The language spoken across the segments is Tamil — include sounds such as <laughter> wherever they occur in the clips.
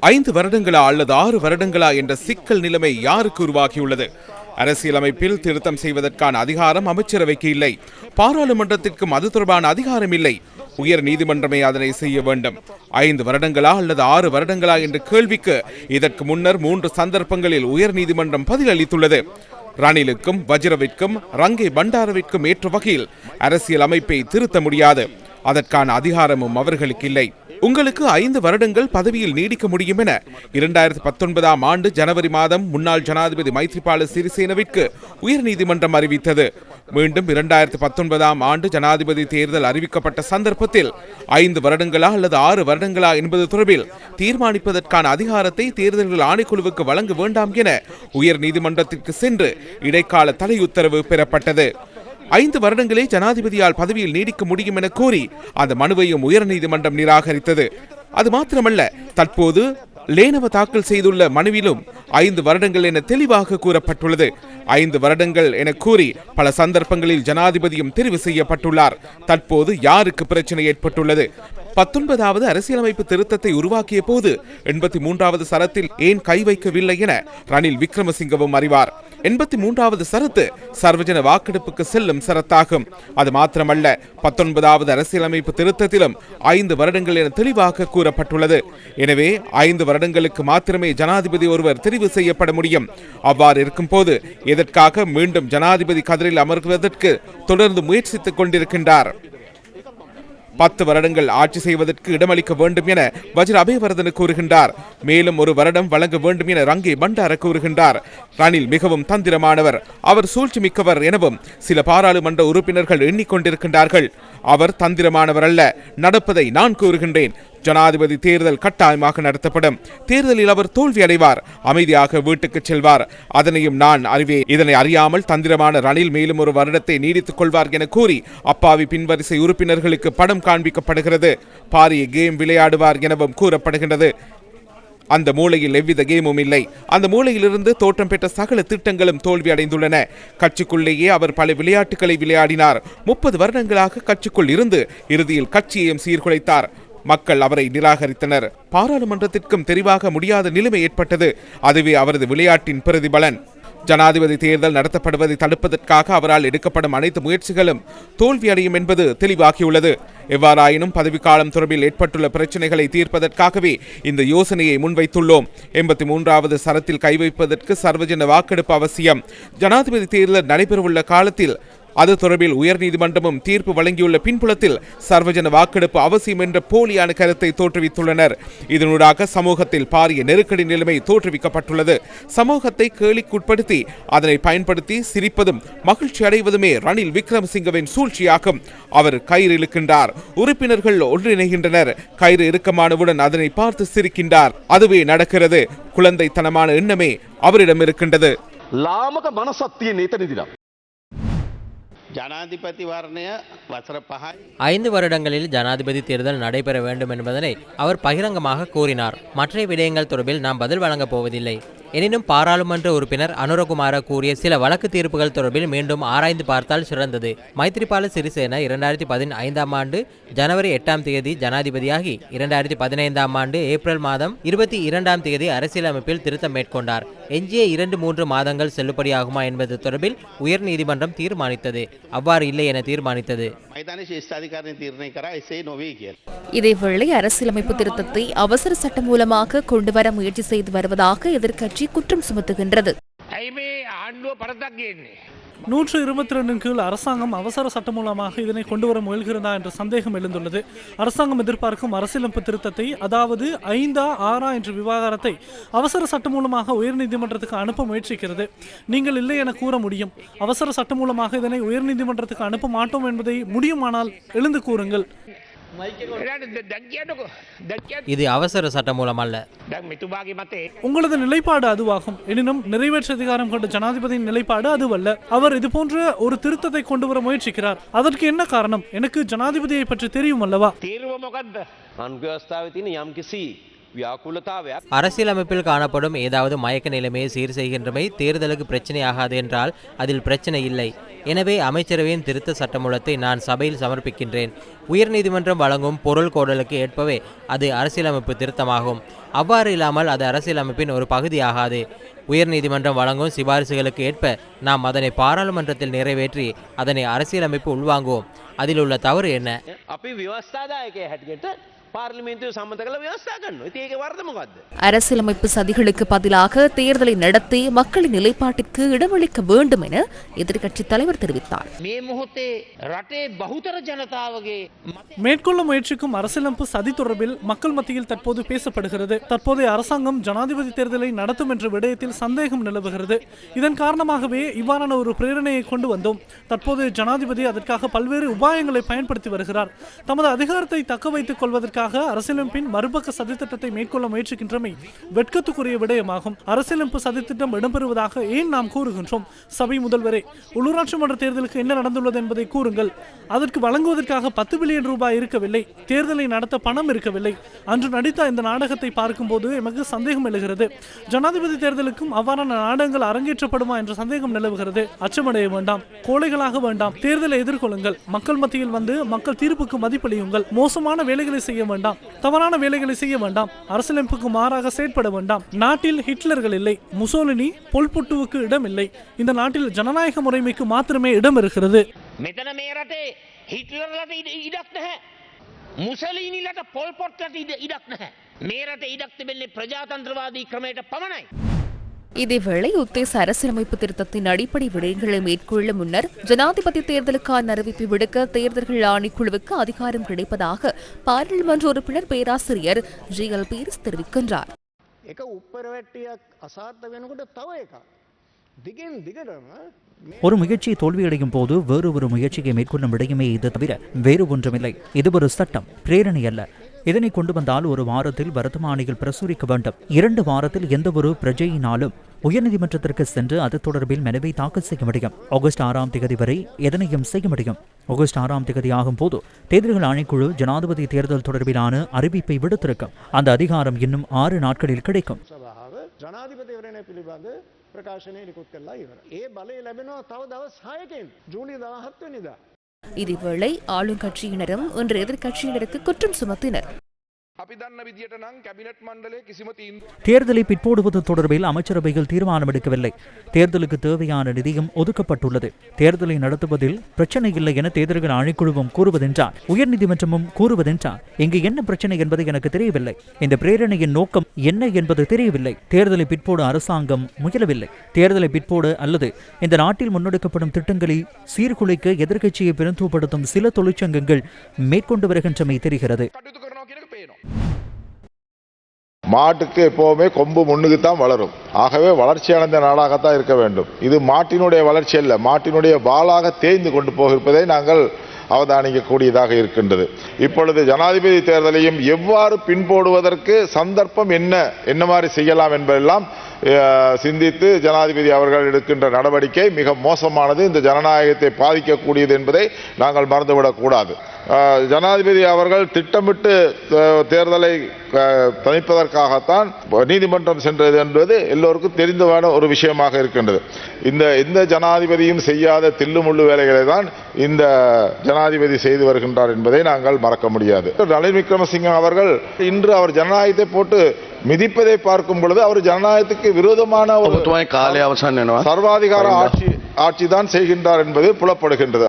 ஐந்து வருடங்களா அல்லது ஆறு வருடங்களா என்ற சிக்கல் நிலைமை யாருக்கு உருவாகியுள்ளது? அரசியலமைப்பில் திருத்தம் செய்வதற்கான அதிகாரம் அமைச்சரவைக்கு இல்லை. பாராளுமன்றத்திற்கும் அது தொடர்பான அதிகாரம் இல்லை. உயர் நீதிமன்றமே அதனை செய்ய வேண்டும். ஐந்து வருடங்களா அல்லது ஆறு வருடங்களா என்ற கேள்விக்கு இதற்கு முன்னர் மூன்று சந்தர்ப்பங்களில் உயர் நீதிமன்றம் பதிலளித்துள்ளது. ரணிலுக்கும் வஜ்ரவிற்கும் ரங்கை பண்டாரவிற்கும் ஏற்ற வகையில் அரசியல் அமைப்பை திருத்த முடியாது. அதற்கான அதிகாரமும் அவர்களுக்கு இல்லை. உங்களுக்கு ஐந்து வருடங்கள் பதவியில் நீடிக்க முடியும் என இரண்டாயிரத்தி பத்தொன்பதாம் ஆண்டு ஜனவரி மாதம் முன்னாள் ஜனாதிபதி மைத்ரிபால சிறிசேனவிற்கு உயர்நீதிமன்றம் அறிவித்தது. மீண்டும் இரண்டாயிரத்தி பத்தொன்பதாம் ஆண்டு ஜனாதிபதி தேர்தல் அறிவிக்கப்பட்ட சந்தர்ப்பத்தில் ஐந்து வருடங்களா அல்லது ஆறு வருடங்களா என்பது தொடர்பில் தீர்மானிப்பதற்கான அதிகாரத்தை தேர்தல்கள் ஆணைக்குழுவுக்கு வழங்க வேண்டாம் என உயர் நீதிமன்றத்திற்கு சென்று இடைக்கால தலையுத்தரவு உத்தரவு பெறப்பட்டது. ஐந்து வருடங்களே ஜனாதிபதியால் பதவியில் நீடிக்க முடியும் என கூறி அந்த மனுவையும் உயர்நீதிமன்றம் நிராகரித்தது. அது மாத்திரமல்ல தற்போது லேனவ தாக்கல் செய்துள்ள மனுவிலும் ஐந்து வருடங்கள் என தெளிவாக கூறப்பட்டுள்ளது. ஐந்து வருடங்கள் என கூறி பல சந்தர்ப்பங்களில் ஜனாதிபதியும் தெரிவு செய்யப்பட்டுள்ளார். தற்போது யாருக்கு பிரச்சனை ஏற்பட்டுள்ளது? பத்தொன்பதாவது அரசியலமைப்பு திருத்தத்தை உருவாக்கிய போது எண்பத்தி மூன்றாவது சரத்தில் ஏன் கை வைக்கவில்லை என ரணில் விக்ரமசிங்கவும் அறிவார். எண்பத்தி மூன்றாவது சரத்து சர்வஜன வாக்கெடுப்புக்கு செல்லும் சரத்தாகும். அது மாத்திரமல்ல பத்தொன்பதாவது அரசியலமைப்பு திருத்தத்திலும் ஐந்து வருடங்கள் என தெளிவாக கூறப்பட்டுள்ளது. எனவே ஐந்து வருடங்களுக்கு மாத்திரமே ஜனாதிபதி ஒருவர் தெரிவு செய்யப்பட முடியும். அவ்வாறு இருக்கும்போது எதற்காக மீண்டும் ஜனாதிபதி கதிரில் அமர்வதற்கு தொடர்ந்து முயற்சித்துக் கொண்டிருக்கின்றார்? பத்து வருடங்கள் ஆட்சி செய்வதற்கு இடமளிக்க வேண்டும் என வஜ்ர அபயவர்தன கூறுகின்றார். மேலும் ஒரு வருடம் வழங்க வேண்டும் என ரங்கே பண்டார கூறுகின்றார். ரணில் மிகவும் தந்திரமானவர். அவர் சூழ்ச்சி மிக்கவர் எனவும் சில பாராளுமன்ற உறுப்பினர்கள் எண்ணிக்கொண்டிருக்கின்றார்கள். அவர் தந்திரமானவர் அல்ல. நடப்பதை நான் கூறுகின்றேன். ஜனாதிபதி தேர்தல் கட்டாயமாக நடத்தப்படும். தேர்தலில் அவர் தோல்வி அடைவார் அமைதியாக வீட்டுக்கு செல்வார். அதனையும் நான் அறிவேன். இதனை அறியாமல் தந்திரமான ரணில் மேலும் ஒரு வருடத்தை நீடித்துக் கொள்வார் என கூறி அப்பாவி பின்வரிசை உறுப்பினர்களுக்கு படம் காண்பிக்கப்படுகிறது. பாரிய கேம் விளையாடுவார் எனவும் கூறப்படுகின்றது. அந்த மூலையில் எவ்வித கேமும் இல்லை. அந்த மூளையிலிருந்து தோற்றம் பெற்ற சகல திட்டங்களும் தோல்வி அடைந்துள்ளன கட்சிக்குள்ளேயே அவர் பல விளையாட்டுகளை விளையாடினார். முப்பது வருடங்களாக கட்சிக்குள் இருந்து இறுதியில் கட்சியையும் சீர்குலைத்தார். மக்கள் அவரை நிராகரித்தனர். பாராளுமன்றத்திற்கும் தெரிவாக முடியாத நிலைமை ஏற்பட்டது. அதுவே அவரது விளையாட்டின் பிரதிபலன். ஜனாதிபதி தேர்தல் நடத்தப்படுவதை தடுப்பதற்காக அவரால் எடுக்கப்படும் அனைத்து முயற்சிகளும் தோல்வியடையும் என்பது தெளிவாகியுள்ளது. எவ்வாறாயினும் பதவிக்காலம் தொடர்பில் ஏற்பட்டுள்ள பிரச்சனைகளை தீர்ப்பதற்காகவே இந்த யோசனையை முன்வைத்துள்ளோம். எண்பத்தி மூன்றாவது சரத்தில் கை வைப்பதற்கு சர்வஜன வாக்கெடுப்பு அவசியம். ஜனாதிபதி தேர்தல் நடைபெறவுள்ள காலத்தில் அது தொடர்பில் உயர்நீதிமன்றமும் தீர்ப்பு வழங்கியுள்ள பின்புலத்தில் சர்வஜன வாக்கெடுப்பு அவசியம் என்ற போலியான கருத்தை தோற்றுவித்துள்ளனர் இதனூடாக சமூகத்தில் பாரிய நெருக்கடி நிலைமை தோற்றுவிக்கப்பட்டுள்ளது சமூகத்தை கேலிக்குட்படுத்தி அதனை பயன்படுத்தி சிரிப்பதும் மகிழ்ச்சி அடைவதுமே ரணில் விக்ரமசிங்கவின் சூழ்ச்சியாகும் அவர் கயிறு இழுக்கின்றார் உறுப்பினர்கள் ஒன்றிணைகின்றனர் கயிறு இறுக்கமானவுடன் அதனை பார்த்து சிரிக்கின்றார் அதுவே நடக்கிறது குழந்தைத்தனமான எண்ணமே அவரிடம் இருக்கின்றது ලාමක මනසත් තියෙන ஐந்து வருடங்களில் ஜனாதிபதி தேர்தல் நடைபெற வேண்டும் என்பதனை அவர் பகிரங்கமாக கூறினார். மற்ற விடயங்கள் தொடர்பில் நாம் பதில் வழங்கப் போவதில்லை. எனினும் பாராளுமன்ற உறுப்பினர் அனுரகுமார கூறிய சில வழக்கு தீர்ப்புகள் தொடர்பில் மீண்டும் ஆராய்ந்து பார்த்தால் சிறந்தது. மைத்ரிபால சிறிசேன இரண்டாயிரத்தி பதினைந்தாம் ஆண்டு ஜனவரி எட்டாம் தேதி ஜனாதிபதியாகி இரண்டாயிரத்தி பதினைந்தாம் ஆண்டு ஏப்ரல் மாதம் இருபத்தி இரண்டாம் தேதி அரசியலமைப்பில் திருத்தம் மேற்கொண்டார். எஞ்சிய இரண்டு மூன்று மாதங்கள் செல்லுபடியாகுமா என்பது தொடர்பில் உயர் நீதிமன்றம் தீர்மானித்தது. அவ்வாறு இல்லை என தீர்மானித்தது. இதேவேளை அரசியலமைப்பு திருத்தத்தை அவசர சட்டம் மூலமாக கொண்டுவர முயற்சி செய்து வருவதாக எதிர்க்கட்சி கட்சி குற்றம் சுமத்துகின்றது. நூற்று இருபத்தி ரெண்டின் கீழ் அரசாங்கம் அவசர சட்டம் மூலமாக இதனை கொண்டு வர முயல்கிறதா என்ற சந்தேகம் எழுந்துள்ளது. அரசாங்கம் எதிர்பார்க்கும் அரசியலமைப்பு திருத்தத்தை அதாவது ஐந்தா ஆறா என்ற விவகாரத்தை அவசர சட்டம் மூலமாக உயர்நீதிமன்றத்துக்கு அனுப்ப முயற்சிக்கிறது. நீங்கள் இல்லை என கூற முடியும். அவசர சட்டம் மூலமாக இதனை உயர்நீதிமன்றத்துக்கு அனுப்ப மாட்டோம் என்பதை முடியுமானால் எழுந்து கூறுங்கள். இது அவசர சட்டம் மூலம் மூலமல்ல உங்களது நிலைப்பாடு அதுவாகும் எனினும் நிறைவேற்று அதிகாரம் கொண்ட ஜனாதிபதியின் நிலைப்பாடு அதுவல்ல அவர் இது போன்ற ஒரு திருத்தத்தை கொண்டு வர முயற்சிக்கிறார் அதற்கு என்ன காரணம் எனக்கு ஜனாதிபதியை பற்றி தெரியும் அல்லவா அரசியலமைப்பில் காணப்படும் ஏதாவது மயக்க நிலைமையை சீர் செய்கின்றமை தேர்தலுக்கு பிரச்சனை ஆகாது என்றால் அதில் பிரச்சனை இல்லை. எனவே அமைச்சரவையின் திருத்த சட்டமூலத்தை நான் சபையில் சமர்ப்பிக்கின்றேன். உயர்நீதிமன்றம் வழங்கும் பொருள் கோடலுக்கு ஏற்பவே அது அரசியலமைப்பு திருத்தமாகும். அவ்வாறு இல்லாமல் அது அரசியலமைப்பின் ஒரு பகுதியாகாது உயர்நீதிமன்றம் வழங்கும் சிபாரிசுகளுக்கு ஏற்ப நாம் அதனை பாராளுமன்றத்தில் நிறைவேற்றி அதனை அரசியலமைப்பு உள்வாங்குவோம். அதில் உள்ள தவறு என்ன? පාර්ලිමේන්තුව සම්මත කළ ව්‍යවස්ථා කරන්න ඉතින් ඒක වරද මොකක්ද அரசியலமைப்பு சதிகளுக்கு பதிலாக தேர்தலை நடத்தி மக்களின் நிலைப்பாட்டிற்கு இடமளிக்க வேண்டும் என எதிர்க்கட்சித் தலைவர் தெரிவித்தார் මේ මොහොතේ රටේ බහුතර ජනතාවගේ මත மேற்கொள்ள முயற்சிக்கும் அரசியலமைப்பு சதி தொடர்பில் மக்கள் மத்தியில் தற்போது பேசப்படுகிறது தற்போதைய அரசாங்கம் ஜனாதிபதி தேர்தலை நடத்தும் என்ற விடயத்தில் சந்தேகம் நிலவுகிறது இதன் காரணமாகவே இவ்வாறான ஒரு பிரேரணையை கொண்டு வந்தோம் தற்போதைய ஜனாதிபதி அதற்காக பல்வேறு உபாயங்களை பயன்படுத்தி வருகிறார் தமது அதிகாரத்தை தக்க வைத்துக் கொள்வதற்காக எதிராக அரசியலமைப்பின் மறுபக்க சதித்திட்டத்தை மேற்கொள்ள முயற்சிக்கின்றமை வெட்கத்துக்குரிய விடயமாகும். அரசியலமைப்பு சதித்திட்டம் இடம்பெறுவதாக ஏன் நாம் கூறுகின்றோம்? சபை முதல்வரே உள்ளூராட்சி மன்ற தேர்தலுக்கு என்ன நடந்துள்ளது என்பதை கூறுங்கள். அதற்கு வழங்குவதற்காக பத்து பில்லியன் ரூபாய் இருக்கவில்லை. தேர்தலை நடத்த பணம் இருக்கவில்லை. அன்று நடித்த இந்த நாடகத்தை பார்க்கும்போது எமக்கு சந்தேகம் எழுகிறது. ஜனாதிபதி தேர்தலுக்கும் அவ்வாறான நாடகங்கள் அரங்கேற்றப்படுமா என்ற சந்தேகம் நிலவுகிறது. அச்சமடைய வேண்டாம். கோழைகளாக வேண்டாம். தேர்தலை எதிர்கொள்ளுங்கள். மக்கள் மத்தியில் வந்து மக்கள் தீர்ப்புக்கு மதிப்பளியுங்கள். மோசமான வேலைகளை செய்ய வேண்டாம் தவறான வேலைகளை செய்ய வேண்டாம் அரசியலமைப்புக்கு மாறாக செயற்பட வேண்டாம் நாட்டில் ஹிட்லர்கள் இல்லை முசோலினி பொல்பொட்டுவுக்கு இடம் இல்லை இந்த நாட்டில் ஜனநாயக முறைமைக்கு மாத்திரமே இடம் இருக்கிறது මෙතන මේ රටේ හිටලරලට ඉඩක් නැහැ. මුසලීනිලට පොල්පොට්ලට ඉඩක් නැහැ. මේ රට ඉඩක් තිබෙන්නේ ප්‍රජාතන්ත්‍රවාදී ක්‍රමයට පමණයි. இதேவேளை உத்தேச அரசியலமைப்பு திருத்தத்தின் அடிப்படை விடயங்களை மேற்கொள்ளும் முன்னர் ஜனாதிபதி தேர்தலுக்கான அறிவிப்பை விடுக்க தேர்தல்கள் ஆணைக்குழுவுக்கு அதிகாரம் கிடைப்பதாக பாராளுமன்ற உறுப்பினர் பேராசிரியர் ஜி எல் பீரிஸ் தெரிவிக்கின்றார். ஒரு முயற்சி தோல்வியடையும் போது வேறு ஒரு முயற்சியை மேற்கொள்ளும் விடயமே இது தவிர வேறு ஒன்றுமில்லை. இது ஒரு சட்டம் பிரேரணை அல்ல. இதனை கொண்டு வந்தால் ஒரு வாரத்தில் வர்த்தமானியில் பிரசுரிக்க வேண்டும். இரண்டு வாரத்தில் எந்த ஒரு பிரஜையினாலும் உயர்நீதிமன்றத்திற்கு சென்று அது தொடர்பில் மனுவை தாக்கல் செய்ய முடியும் ஆகஸ்ட் ஆறாம் தேதி வரை எதனையும் செய்ய முடியும் ஆகஸ்ட் ஆறாம் தேதி ஆகும் போது தேர்தல்கள் ஆணைக்குழு ஜனாதிபதி தேர்தல் தொடர்பிலான அறிவிப்பை விடுத்திருக்கும் அந்த அதிகாரம் இன்னும் ஆறு நாட்களில் கிடைக்கும் සභාව ජනාධිපතිවරණය පිළිබඳ ප්‍රකාශනය නිකුත් කරලා ඉවර. ඒ බලය ලැබෙනවා තව දවස් හයකින් ජූනි දාහත්වනිදා. இதேவேளை ஆளுங்கட்சியினரும் இன்று எதிர்க்கட்சியினருக்கு குற்றம் சுமத்தினர் <laughs> தேர்தலை பிற்போடுவது தொடர்பில் அமைச்சரவையில் தீர்மானம் எடுக்கவில்லை தேர்தலுக்கு தேவையான நிதியும் ஒதுக்கப்பட்டுள்ளது. தேர்தலை நடத்துவதில் பிரச்சனை இல்லை என தேர்தல்கள் ஆணைக்குழுவும் கூறுவதென்றார் உயர்நீதிமன்றமும் கூறுவதென்றார் இங்கு என்ன பிரச்சனை என்பது எனக்கு தெரியவில்லை. இந்த பிரேரணையின் நோக்கம் என்ன என்பது தெரியவில்லை. தேர்தலை பிற்போடு அரசாங்கம் முயலவில்லை. தேர்தலை பிற்போடு அல்லது இந்த நாட்டில் முன்னெடுக்கப்படும் திட்டங்களை சீர்குலைக்க எதிர்க்கட்சியை பிரந்தப்படுத்தும் சில தொழிற்சங்கங்கள் மேற்கொண்டு வருகின்றமை தெரிகிறது. மாட்டுக்கு எப்பவுமே கொம்பு முன்னுக்கு தான் வளரும். ஆகவே வளர்ச்சி அடைந்த நாடாகத்தான் இருக்க வேண்டும். இது மாட்டினுடைய வளர்ச்சி அல்ல மாட்டினுடைய வாளாக தேய்ந்து கொண்டு போகிருப்பதை நாங்கள் அவதானிக்கக்கூடியதாக இருக்கின்றது. இப்பொழுது ஜனாதிபதி தேர்தலையும் எவ்வாறு பின்போடுவதற்கு சந்தர்ப்பம் என்ன என்ன மாதிரி செய்யலாம் என்பதெல்லாம் சிந்தித்து ஜனாதிபதி அவர்கள் எடுக்கின்ற நடவடிக்கை மிக மோசமானது. இந்த ஜனநாயகத்தை பாதிக்கக்கூடியது என்பதை நாங்கள் மறந்துவிடக்கூடாது. ஜனாதிபதி அவர்கள் திட்டமிட்டு தேர்தலை தணிப்பதற்காகத்தான் நீதிமன்றம் சென்றது என்பது எல்லோருக்கும் தெரிந்தவான ஒரு விஷயமாக இருக்கின்றது. இந்த எந்த ஜனாதிபதியும் செய்யாத தில்லுமுள்ளு வேலைகளை தான் இந்த ஜனாதிபதி செய்து வருகின்றார் என்பதை நாங்கள் மறக்க முடியாது. ரணில் விக்ரமசிங்க அவர்கள் இன்று அவர் ஜனநாயகத்தை போட்டு மிதிப்பதை பார்க்கும் பொழுது அவர் ஜனநாயகத்துக்கு விரோதமான ஒரு சர்வாதிகார ஆட்சி ஆட்சி தான் செய்கின்றார் என்பது புலப்படுகின்றது.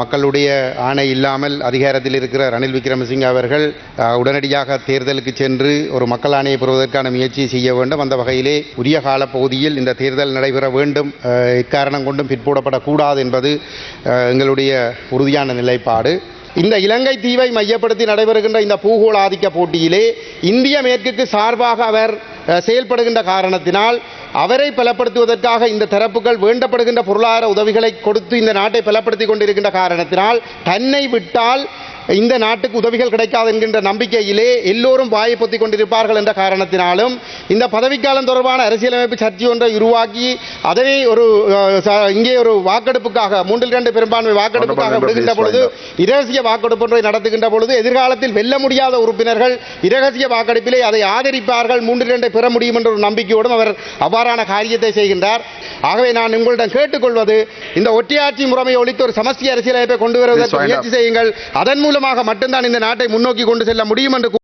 மக்களுடைய ஆணை இல்லாமல் அதிகாரத்தில் இருக்கிற ரணில் விக்ரமசிங்க அவர்கள் உடனடியாக தேர்தலுக்கு சென்று ஒரு மக்கள் ஆணையை பெறுவதற்கான முயற்சி செய்ய வேண்டும். அந்த வகையிலே உரிய காலப்பகுதியில் இந்த தேர்தல் நடைபெற வேண்டும். இக்காரணம் கொண்டும் பிற்போடப்படக்கூடாது என்பது எங்களுடைய உறுதியான நிலைப்பாடு. இந்த இலங்கை தீவை மையப்படுத்தி நடைபெறுகின்ற இந்த பூகோள ஆதிக்க போட்டியிலே இந்திய மேற்குக்கு சார்பாக அவர் செயல்படுகின்ற காரணத்தினால் அவரை பலப்படுத்துவதற்காக இந்த தரப்புகள் வேண்டப்படுகின்ற பொருளாதார உதவிகளை கொடுத்து இந்த நாட்டை பலப்படுத்தி கொண்டிருக்கின்ற காரணத்தினால் தன்னை விட்டால் இந்த நாட்டுக்கு உதவிகள் கிடைக்காது என்கின்ற நம்பிக்கையிலே எல்லோரும் வாயை பொத்திக் கொண்டிருப்பார்கள் என்ற காரணத்தினாலும் இந்த பதவிக்காலம் தொடர்பான அரசியலமைப்பு சர்ச்சை ஒன்றை உருவாக்கி அதனை ஒரு இங்கே ஒரு வாக்கெடுப்புக்காக மூன்றில் இரண்டு பெரும்பான்மை வாக்கெடுப்புக்காக விடுகின்ற பொழுது இரகசிய வாக்கெடுப்பு ஒன்றை நடத்துகின்ற பொழுது எதிர்காலத்தில் வெல்ல முடியாத உறுப்பினர்கள் இரகசிய வாக்கெடுப்பிலே அதை ஆதரிப்பார்கள் மூன்றில் இரண்டை பெற முடியும் என்ற ஒரு நம்பிக்கையோடும் அவர் அவ்வாறான காரியத்தை செய்கின்றார். ஆகவே நான் உங்களிடம் கேட்டுக்கொள்வது இந்த ஒற்றையாட்சி முறையை ஒழித்து ஒரு சமஸ்தி அரசியலமைப்பை கொண்டு வருவதற்கு. முயற்சி செய்யுங்கள். அதன் மூலமாக மட்டும்தான் இந்த நாட்டை முன்னோக்கி கொண்டு செல்ல முடியும் என்று